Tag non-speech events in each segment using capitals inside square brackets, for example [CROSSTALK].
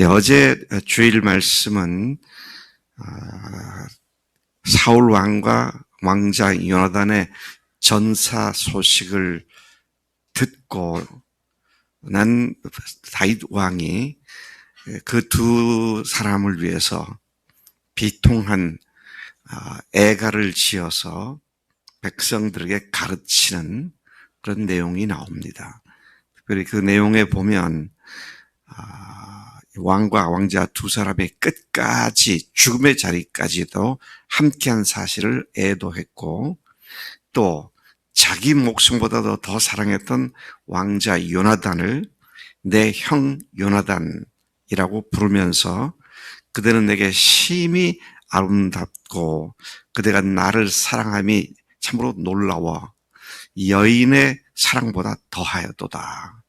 예, 어제 주일 말씀은 아, 사울 왕과 왕자 요나단의 전사 소식을 듣고 난 다윗 왕이 그 두 사람을 위해서 비통한 아, 애가를 지어서 백성들에게 가르치는 그런 내용이 나옵니다. 특별히 그 내용에 보면 아, 왕과 왕자 두 사람의 끝까지 죽음의 자리까지도 함께한 사실을 애도했고 또 자기 목숨보다도 더 사랑했던 왕자 요나단을 내 형 요나단이라고 부르면서 그대는 내게 심히 아름답고 그대가 나를 사랑함이 참으로 놀라워 여인의 사랑보다 더하여도다.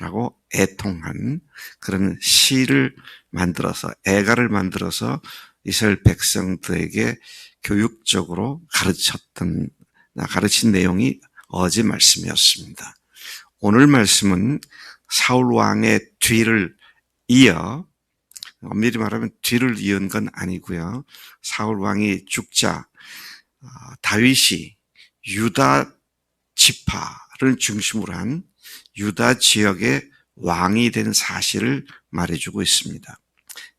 라고 애통한 그런 시를 만들어서 애가를 만들어서 이스라엘 백성들에게 교육적으로 가르쳤던 가르친 내용이 어제 말씀이었습니다. 오늘 말씀은 사울 왕의 뒤를 이어 엄밀히 말하면 뒤를 이은 건 아니고요. 사울 왕이 죽자 어, 다윗이 유다 지파를 중심으로 한 유다 지역의 왕이 된 사실을 말해주고 있습니다.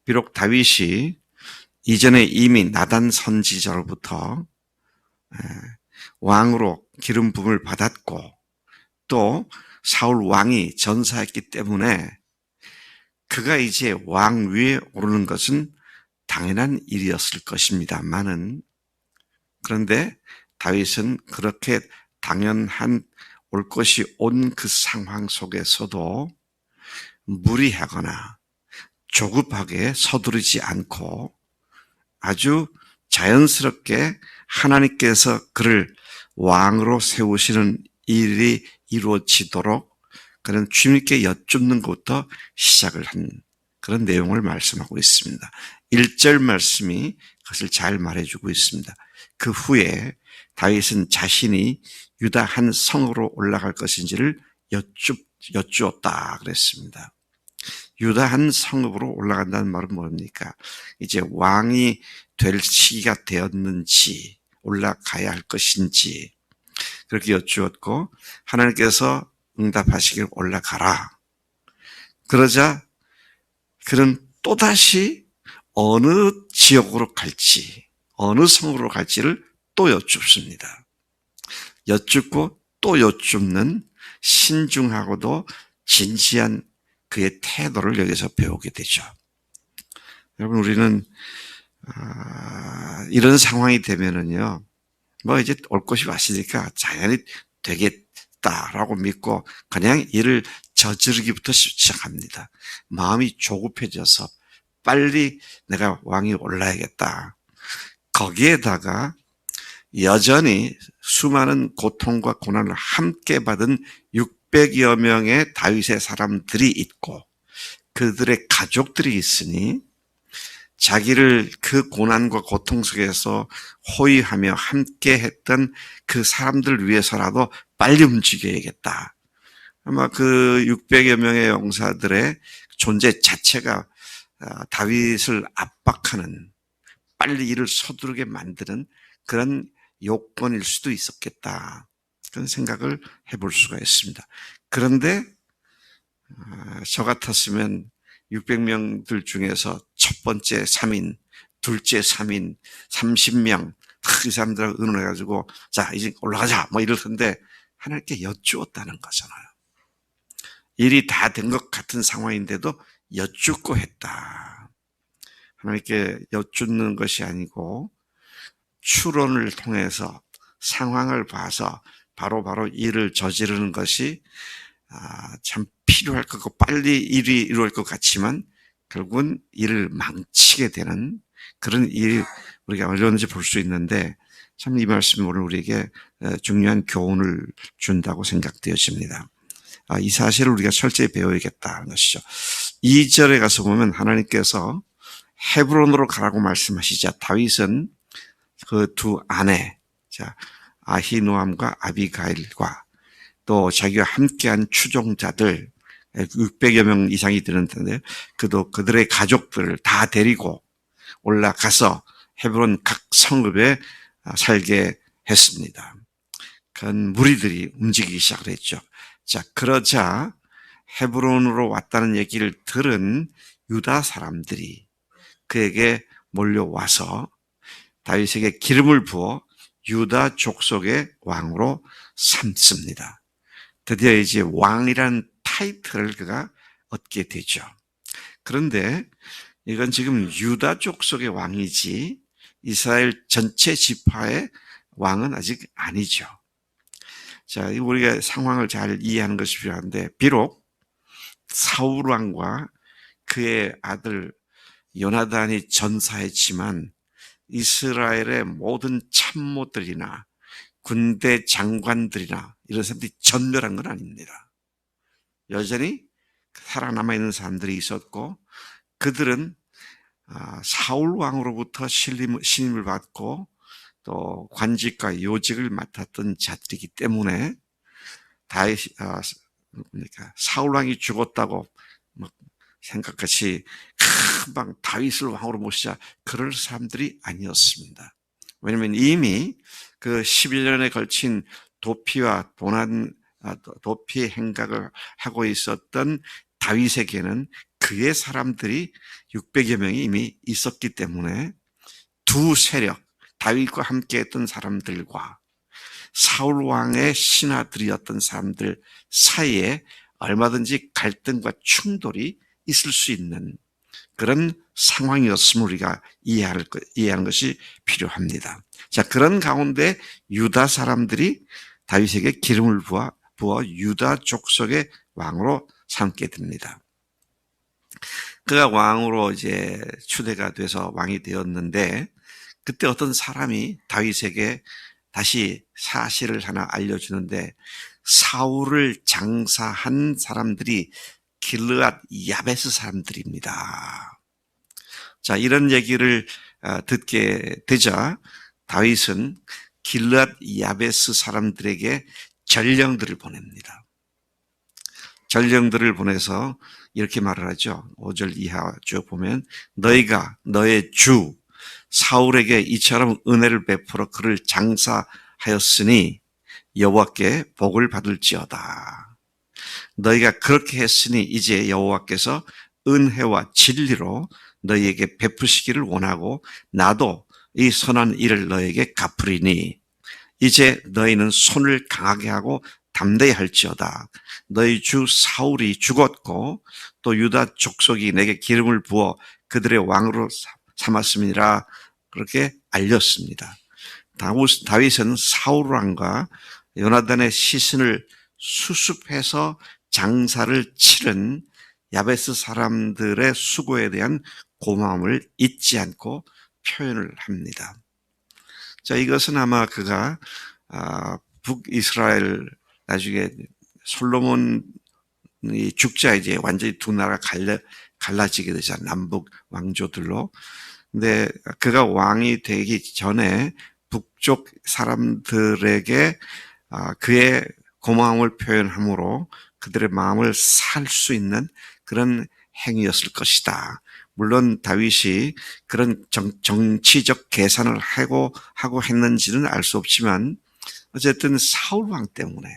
비록 다윗이 이전에 이미 나단 선지자로부터 왕으로 기름 부음을 받았고 또 사울 왕이 전사했기 때문에 그가 이제 왕 위에 오르는 것은 당연한 일이었을 것입니다만은 그런데 다윗은 그렇게 당연한 올 것이 온 그 상황 속에서도 무리하거나 조급하게 서두르지 않고 아주 자연스럽게 하나님께서 그를 왕으로 세우시는 일이 이루어지도록 그런 주님께 여쭙는 것부터 시작을 한 그런 내용을 말씀하고 있습니다. 1절 말씀이 그것을 잘 말해주고 있습니다. 그 후에 다윗은 자신이 유다 한 성으로 올라갈 것인지를 여쭙, 여쭈었다 그랬습니다. 유다 한 성읍으로 올라간다는 말은 뭡니까? 이제 왕이 될 시기가 되었는지 올라가야 할 것인지 그렇게 여쭈었고 하나님께서 응답하시길 올라가라. 그러자 그는 또다시 어느 지역으로 갈지 어느 성으로 갈지를 또 여쭙습니다. 여쭙고 또 여쭙는 신중하고도 진지한 그의 태도를 여기서 배우게 되죠. 여러분 우리는 아, 이런 상황이 되면은요, 뭐 이제 올 것이 왔으니까 자연히 되겠다라고 믿고 그냥 일을 저지르기부터 시작합니다. 마음이 조급해져서 빨리 내가 왕이 올라야겠다. 거기에다가 여전히 수많은 고통과 고난을 함께 받은 600여 명의 다윗의 사람들이 있고 그들의 가족들이 있으니 자기를 그 고난과 고통 속에서 호위하며 함께 했던 그 사람들 위해서라도 빨리 움직여야겠다. 아마 그 600여 명의 용사들의 존재 자체가 아, 다윗을 압박하는 빨리 일을 서두르게 만드는 그런 요건일 수도 있었겠다. 그런 생각을 해볼 수가 있습니다. 그런데 아, 저 같았으면 600명들 중에서 첫 번째 3인, 둘째 3인, 30명 이 사람들하고 의논해가지고 자 이제 올라가자 뭐 이럴 텐데 하나님께 여쭈었다는 거잖아요. 일이 다 된 것 같은 상황인데도 여쭙고 했다. 하나님께 여쭙는 것이 아니고 추론을 통해서 상황을 봐서 바로바로 바로 일을 저지르는 것이 아, 참 필요할 것 같고 빨리 일이 이루어질 것 같지만 결국은 일을 망치게 되는 그런 일 우리가 어려운지 볼 수 있는데 참 이 말씀이 오늘 우리에게 중요한 교훈을 준다고 생각되어집니다. 아, 이 사실을 우리가 철저히 배워야겠다는 것이죠. 2절에 가서 보면 하나님께서 헤브론으로 가라고 말씀하시자 다윗은 그 두 아내, 자, 아히노암과 아비가일과 또 자기와 함께한 추종자들 600여 명 이상이 되는데 그도 그들의 가족들을 다 데리고 올라가서 헤브론 각 성읍에 살게 했습니다. 그런 무리들이 움직이기 시작을 했죠. 자, 그러자 헤브론으로 왔다는 얘기를 들은 유다 사람들이 그에게 몰려와서 다윗에게 기름을 부어 유다 족속의 왕으로 삼습니다. 드디어 이제 왕이라는 타이틀을 그가 얻게 되죠. 그런데 이건 지금 유다 족속의 왕이지 이스라엘 전체 지파의 왕은 아직 아니죠. 자, 우리가 상황을 잘 이해하는 것이 필요한데, 비록 사울 왕과 그의 아들 요나단이 전사했지만 이스라엘의 모든 참모들이나 군대 장관들이나 이런 사람들이 전멸한 건 아닙니다. 여전히 살아남아 있는 사람들이 있었고 그들은 아, 사울 왕으로부터 신임을 받고 또 관직과 요직을 맡았던 자들이기 때문에 다윗 아, 그러니까 사울 왕이 죽었다고 막 생각같이 금방 다윗을 왕으로 모시자 그럴 사람들이 아니었습니다. 왜냐하면 이미 그 11년에 걸친 도피와 도난 아, 도피 행각을 하고 있었던 다윗에게는 그의 사람들이 600여 명이 이미 있었기 때문에 두 세력 다윗과 함께했던 사람들과 사울 왕의 신하들이었던 사람들 사이에 얼마든지 갈등과 충돌이 있을 수 있는 그런 상황이었음을 우리가 이해할, 이해하는 것이 필요합니다. 자, 그런 가운데 유다 사람들이 다윗에게 기름을 부어, 부어 유다 족속의 왕으로 삼게 됩니다. 그가 왕으로 이제 추대가 돼서 왕이 되었는데 그때 어떤 사람이 다윗에게 다시 사실을 하나 알려주는데 사울을 장사한 사람들이 길르앗 야베스 사람들입니다. 자, 이런 얘기를 어, 듣게 되자 다윗은 길르앗 야베스 사람들에게 전령들을 보냅니다. 전령들을 보내서 이렇게 말을 하죠. 5절 이하 쭉 보면 너희가 너의 주 사울에게 이처럼 은혜를 베풀어 그를 장사하였으니 여호와께 복을 받을지어다. 너희가 그렇게 했으니 이제 여호와께서 은혜와 진리로 너희에게 베푸시기를 원하고 나도 이 선한 일을 너에게 갚으리니 이제 너희는 손을 강하게 하고 담대히 할지어다. 너희 주 사울이 죽었고 또 유다 족속이 내게 기름을 부어 그들의 왕으로 삼았음이라 그렇게 알렸습니다. 다윗은 사울 왕과 요나단의 시신을 수습해서 장사를 치른 야베스 사람들의 수고에 대한 고마움을 잊지 않고 표현을 합니다. 자, 이것은 아마 그가 아, 북이스라엘 나중에 솔로몬이 죽자 이제 완전히 두 나라 갈려, 갈라지게 되잖아. 남북 왕조들로. 근데 그가 왕이 되기 전에 북쪽 사람들에게 아, 그의 고마움을 표현함으로 그들의 마음을 살 수 있는 그런 행위였을 것이다. 물론 다윗이 그런 정, 치적 계산을 하고 하고 했는지는 알 수 없지만 어쨌든 사울 왕 때문에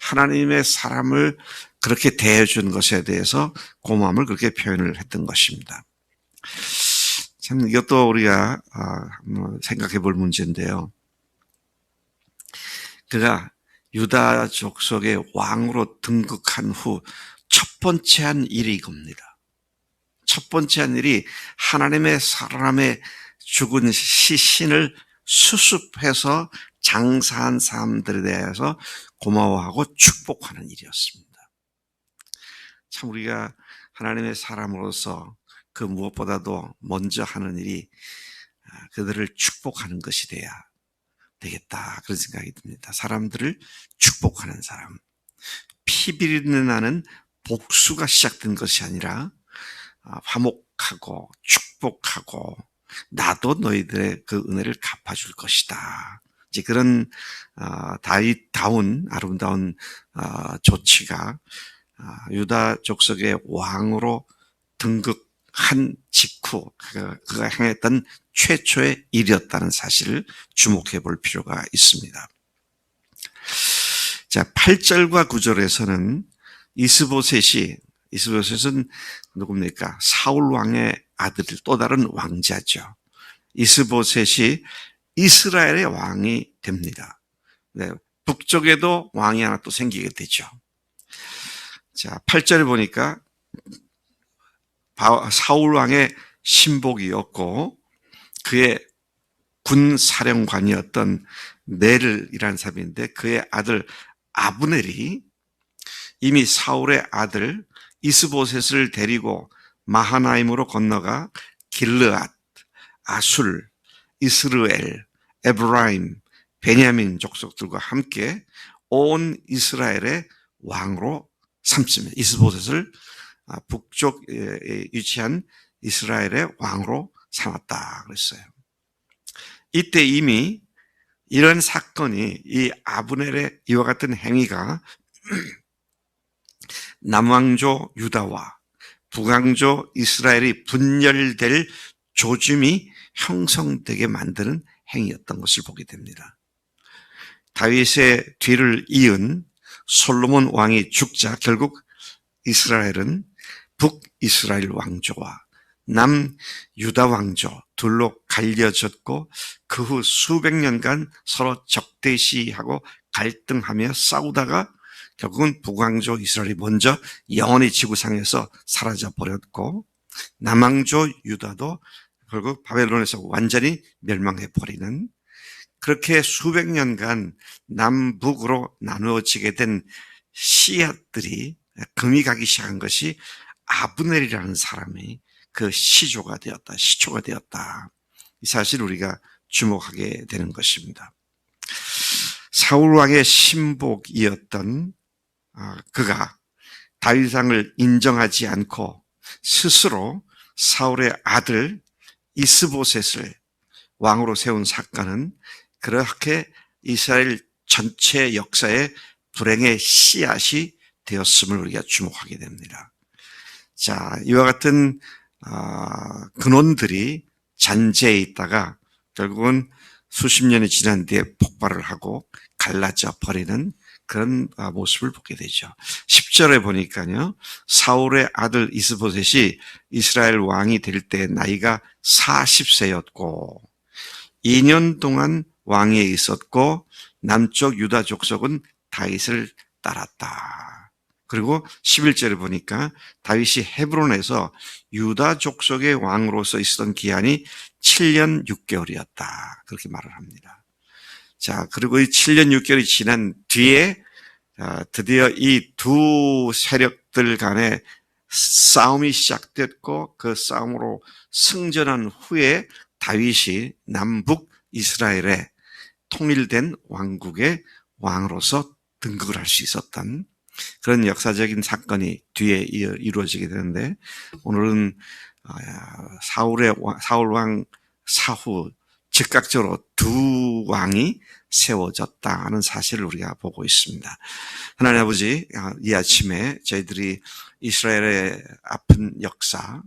하나님의 사람을 그렇게 대해 준 것에 대해서 고마움을 그렇게 표현을 했던 것입니다. 참 이것도 우리가 아, 생각해 볼 문제인데요. 그가 유다 족속의 왕으로 등극한 후 첫 번째 한 일이 이겁니다. 첫 번째 한 일이 하나님의 사람의 죽은 시신을 수습해서 장사한 사람들에 대해서 고마워하고 축복하는 일이었습니다. 참 우리가 하나님의 사람으로서 그 무엇보다도 먼저 하는 일이 아, 그들을 축복하는 것이 돼야 되겠다. 그런 생각이 듭니다. 사람들을 축복하는 사람. 피비린내 나는 복수가 시작된 것이 아니라 아, 화목하고 축복하고 나도 너희들의 그 은혜를 갚아줄 것이다. 이제 그런 아, 다윗다운 아름다운 아, 조치가 아, 유다 족속의 왕으로 등극 한 직후 그가, 행했던 최초의 일이었다는 사실을 주목해 볼 필요가 있습니다. 자, 8절과 9절에서는 이스보셋이 이스보셋은 누굽니까? 사울 왕의 아들 또 다른 왕자죠. 이스보셋이 이스라엘의 왕이 됩니다. 네, 북쪽에도 왕이 하나 또 생기게 되죠. 자, 8절에 보니까 사울 왕의 신복이었고 그의 군 사령관이었던 네를이라는 사람인데 그의 아들 아브넬이 이미 사울의 아들 이스보셋을 데리고 마하나임으로 건너가 길르앗, 아술, 이스르엘, 에브라임, 베냐민 족속들과 함께 온 이스라엘의 왕으로 삼습니다. 이스보셋을 아, 북쪽에 위치한 이스라엘의 왕으로 삼았다 그랬어요. 이때 이미 이런 사건이 이 아브넬의 이와 같은 행위가 [CLEARS THROAT] 남왕조 유다와 북왕조 이스라엘이 분열될 조짐이 형성되게 만드는 행위였던 것을 보게 됩니다. 다윗의 뒤를 이은 솔로몬 왕이 죽자 결국 이스라엘은 북이스라엘 왕조와 남 유다 왕조 둘로 갈려졌고 그 후 수백 년간 서로 적대시하고 갈등하며 싸우다가 결국은 북왕조 이스라엘이 먼저 영원히 지구상에서 사라져 버렸고 남왕조 유다도 결국 바벨론에서 완전히 멸망해 버리는 그렇게 수백 년간 남북으로 나누어지게 된 씨앗들이 금이 가기 시작한 것이 아브넬이라는 사람이 그 시조가 되었다, 시초가 되었다. 이 사실 우리가 주목하게 되는 것입니다. 사울 왕의 신복이었던 아, 그가 다윗왕을 인정하지 않고 스스로 사울의 아들 이스보셋을 왕으로 세운 사건은 그렇게 이스라엘 전체 역사의 불행의 씨앗이 되었음을 우리가 주목하게 됩니다. 자, 이와 같은 아, 근원들이 잔재해 있다가 결국은 수십 년이 지난 뒤에 폭발을 하고 갈라져 버리는 그런 아, 모습을 보게 되죠. 10절에 보니까요. 사울의 아들 이스보셋이 이스라엘 왕이 될 때 나이가 40세였고 2년 동안 왕위에 있었고 남쪽 유다 족속은 다윗을 따랐다. 그리고 11절에 보니까 다윗이 헤브론에서 유다 족속의 왕으로서 있었던 기한이 7년 6개월이었다. 그렇게 말을 합니다. 자, 그리고 이 7년 6개월이 지난 뒤에 아, 드디어 이 두 세력들 간에 싸움이 시작됐고 그 싸움으로 승전한 후에 다윗이 남북 이스라엘에 통일된 왕국의 왕으로서 등극을 할 수 있었던 그런 역사적인 사건이 뒤에 이루어지게 되는데 오늘은 아, 사울의 사울 왕 사후 즉각적으로 두 왕이 세워졌다 하는 사실을 우리가 보고 있습니다. 하나님 아버지, 아, 이 아침에 저희들이 이스라엘의 아픈 역사,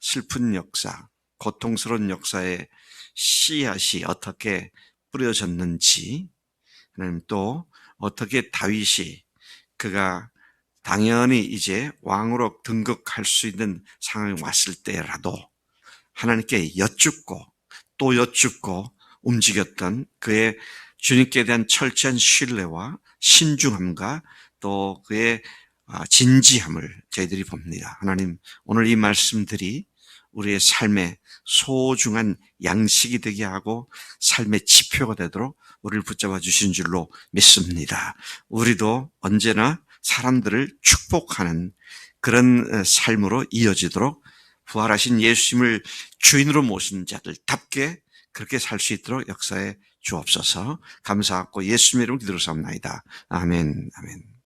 슬픈 역사, 고통스러운 역사의 씨앗이 어떻게 뿌려졌는지, 하나님 또 어떻게 다윗이 그가 당연히 이제 왕으로 등극할 수 있는 상황이 왔을 때라도 하나님께 여쭙고 또 여쭙고 움직였던 그의 주님께 대한 철저한 신뢰와 신중함과 또 그의 아, 진지함을 저희들이 봅니다. 하나님, 오늘 이 말씀들이 우리의 삶의 소중한 양식이 되게 하고 삶의 지표가 되도록 우리를 붙잡아 주신 줄로 믿습니다. 우리도 언제나 사람들을 축복하는 그런 삶으로 이어지도록 부활하신 예수님을 주인으로 모신 자들답게 그렇게 살 수 있도록 역사에 주옵소서 감사하고 예수님의 이름으로 기도를 삼나이다. 아멘, 아멘.